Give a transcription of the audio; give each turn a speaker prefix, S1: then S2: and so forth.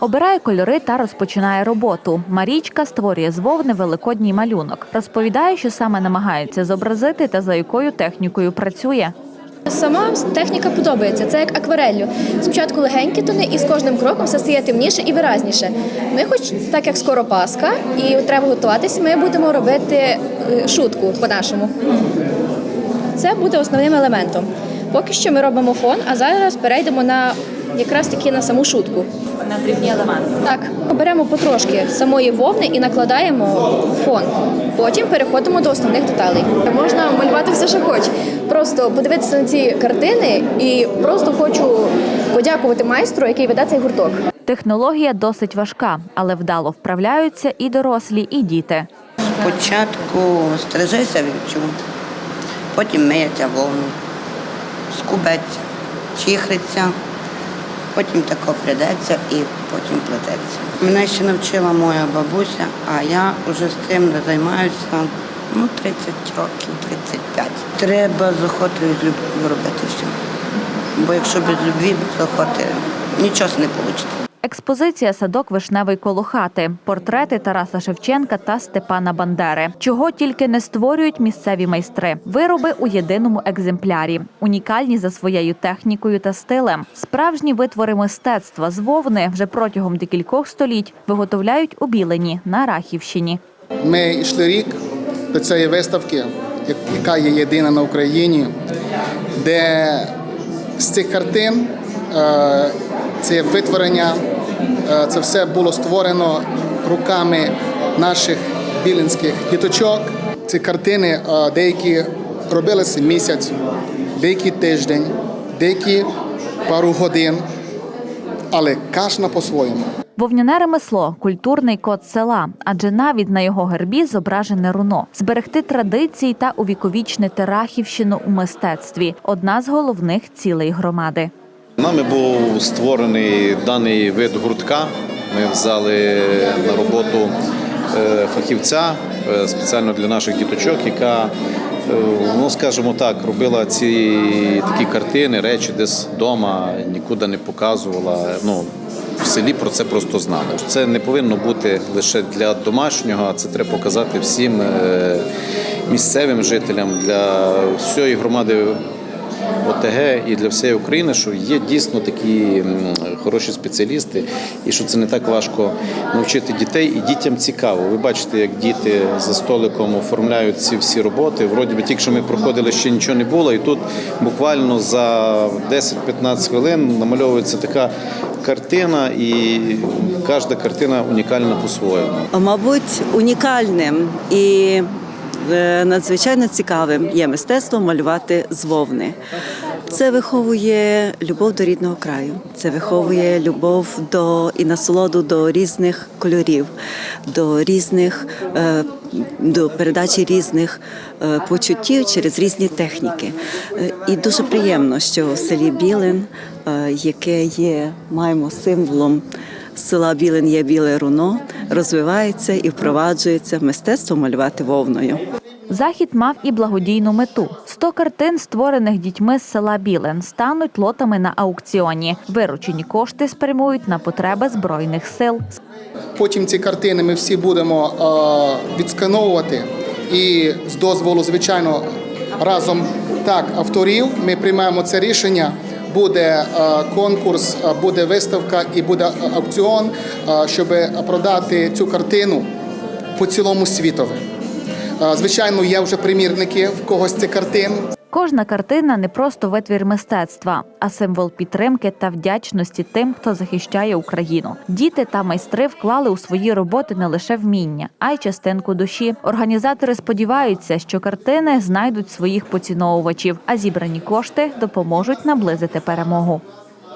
S1: Обирає кольори та розпочинає роботу. Марічка створює з вовни великодній малюнок. Розповідає, що саме намагається зобразити та за якою технікою працює.
S2: Сама техніка подобається. Це як аквареллю. Спочатку легенькі тони, і з кожним кроком все стає темніше і виразніше. Ми, хоч так як скоро Пасха, і треба готуватися, ми будемо робити е, шутку по-нашому. Це буде основним елементом. Поки що ми робимо фон, а зараз перейдемо на якраз таки на саму шутку.
S1: На дрібні елементи.
S2: Так, беремо потрошки самої вовни і накладаємо фон. Потім переходимо до основних деталей. Можна малювати все, що хочеш. Просто подивитися на ці картини і просто хочу подякувати майстру, який веде цей гурток.
S1: Технологія досить важка, але вдало вправляються і дорослі, і діти.
S3: Спочатку стрижеться вівцю, потім миється вовну, скубеться, чихриться, потім тако придеться і потім плететься. Мене ще навчила моя бабуся, а я вже з цим не займаюся ну, 30 років, 35. Треба з охотою з любов'ю робити все. Бо якщо без любві, без охоти, нічого не вийде.
S1: Експозиція садок вишневий коло хати, портрети Тараса Шевченка та Степана Бандери. Чого тільки не створюють місцеві майстри. Вироби у єдиному екземплярі, унікальні за своєю технікою та стилем. Справжні витвори мистецтва з вовни вже протягом декількох століть виготовляють у Білені на Рахівщині.
S4: Ми йшли рік до цієї виставки, яка є єдина на Україні, де з цих картин е, це витворення, це все було створено руками наших білинських діточок. Ці картини е, деякі робилися місяць, деякі тиждень, деякі пару годин, але кожна по-своєму.
S1: Вовняне ремесло культурний код села, адже навіть на його гербі зображене руно. Зберегти традиції та увіковічнити Рахівщину у мистецтві одна з головних цілей громади.
S5: Нами був створений даний вид гуртка. Ми взяли на роботу е, фахівця е, спеціально для наших діточок, яка, е, ну скажімо так, робила ці такі картини, речі десь вдома, нікуди не показувала. Ну, в селі про це просто знали. Це не повинно бути лише для домашнього, а це треба показати всім місцевим жителям для всієї громади ОТГ і для всієї України, що є дійсно такі хороші спеціалісти, і що це не так важко навчити дітей, і дітям цікаво. Ви бачите, як діти за столиком оформляють ці всі роботи. Вроді би, тільки що ми проходили, ще нічого не було, і тут буквально за 10-15 хвилин намальовується така картина, і кожна картина унікальна по-своєму.
S6: Мабуть, унікальним і надзвичайно цікавим є мистецтво малювати з вовни. Це виховує любов до рідного краю, це виховує любов до і насолоду до різних кольорів, до різних е, до передачі різних е, почуттів через різні техніки. Е, І дуже приємно, що в селі Білин, е, яке є маємо символом села Білин є біле руно, розвивається і впроваджується мистецтво малювати вовною.
S1: Захід мав і благодійну мету: 100 картин, створених дітьми з села Білен, стануть лотами на аукціоні. Виручені кошти спрямують на потреби збройних сил.
S4: Потім ці картини ми всі будемо е, відскановувати і з дозволу, звичайно, разом так авторів. Ми приймаємо це рішення. Буде е, конкурс, е, буде виставка і буде е, аукціон, щоб продати цю картину по цілому світові. Звичайно, є вже примірники в когось цих картин.
S1: Кожна картина не просто витвір мистецтва, а символ підтримки та вдячності тим, хто захищає Україну. Діти та майстри вклали у свої роботи не лише вміння, а й частинку душі. Організатори сподіваються, що картини знайдуть своїх поціновувачів, а зібрані кошти допоможуть наблизити перемогу.